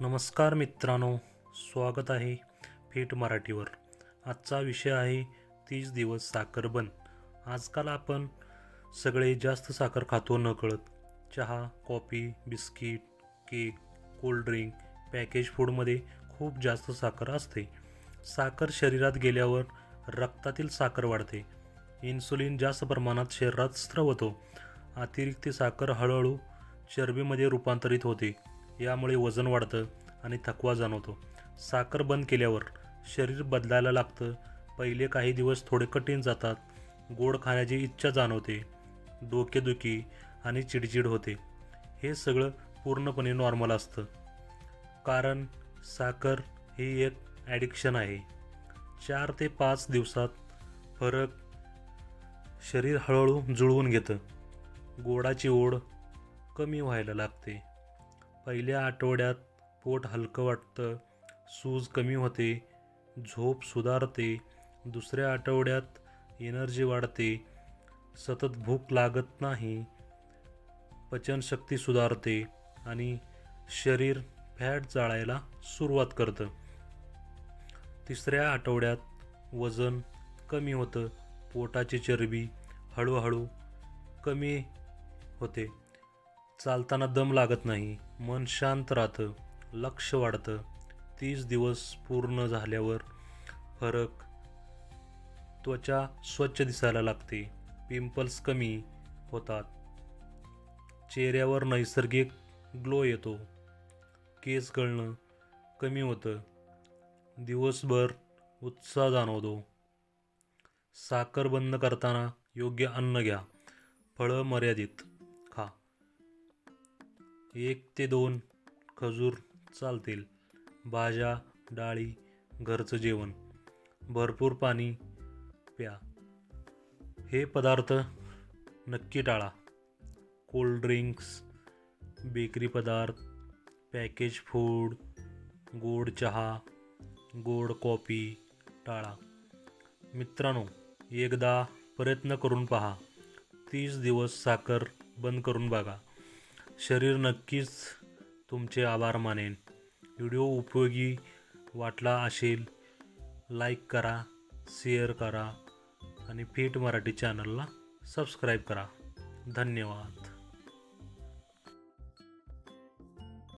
नमस्कार मित्रांनो स्वागत आहे फिट मराठीवर. आजचा विषय आहे तीस दिवस साखर आजकाल आपण सगळे जास्त साखर खातो न कळत. चहा coffee biscuit cake cold drink package फूडमध्ये खूप जास्त साखर असते. साखर शरीरात गेल्यावर रक्तातील साखर वाढते. इन्सुलिन जास्त प्रमाणात शरीरात स्त्रवतो अतिरिक्त साखर हळूहळू चरबीमध्ये रूपांतरित होते. यामुळे वजन वाढतं आणि थकवा जाणवतो. साखर बंद केल्यावर शरीर बदलायला लागतं. पहिले काही दिवस थोडे कठीण जातात. गोड खाण्याची इच्छा जाणवते. डोकेदुखी आणि चिडचिड होते. हे सगळं पूर्णपणे नॉर्मल असतं. कारण साखर ही एक ॲडिक्शन आहे. चार ते पाच दिवसात फरक शरीर हळूहळू जुळवून घेतं. गोडाची ओढ कमी व्हायला लागते. पहिल्या आठवड्यात पोट हलकं वाटतं सूज कमी होते झोप सुधारते दुसऱ्या आठवड्यात एनर्जी वाढते सतत भूक लागत नाही पचनशक्ती सुधारते आणि शरीर फॅट जाळायला सुरुवात करतं. तिसऱ्या आठवड्यात वजन कमी होतं पोटाची चरबी हळूहळू कमी होते. चालताना दम लागत नाही मन शांत राहतं लक्ष वाढतं. तीस दिवस पूर्ण झाल्यावर फरक त्वचा स्वच्छ दिसायला लागते. पिंपल्स कमी होतात. चेहऱ्यावर नैसर्गिक ग्लो येतो. केस गळणं कमी होतं. दिवसभर उत्साह जाणवतो. साखर बंद करताना योग्य अन्न घ्या. फळं मर्यादित. एक ते दोन खजूर चालतील. भाज्या डाळी घरचं जेवण. भरपूर पाणी प्या. हे पदार्थ नक्की टाळा. कोल्ड ड्रिंक्स बेकरी पदार्थ पॅकेज फूड गोड चहा गोड कॉफी टाळा. मित्रांनो एकदा प्रयत्न करून पहा. तीस दिवस साखर बंद करून बघा. शरीर नक्कीच तुमचे आभार मानेन. व्हिडिओ उपयोगी वाटला असेल लाईक करा शेअर करा आणि फिट मराठी चॅनलला सबस्क्राईब करा. धन्यवाद.